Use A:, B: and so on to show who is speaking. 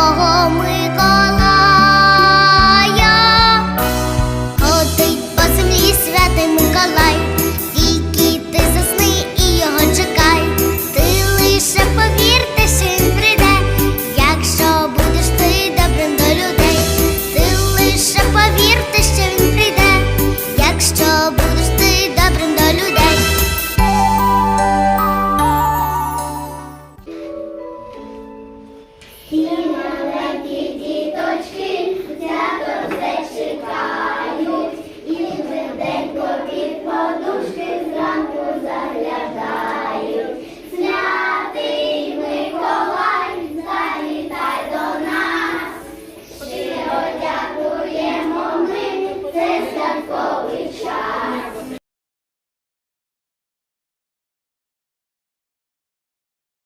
A: святого Миколая, по землі святий Миколай, тільки ти засни і його чекай, ти лише повір, що він прийде, якщо будеш ти добрим до людей, ти лише повір, що він прийде, якщо будеш ти добрим до людей.
B: Yeah.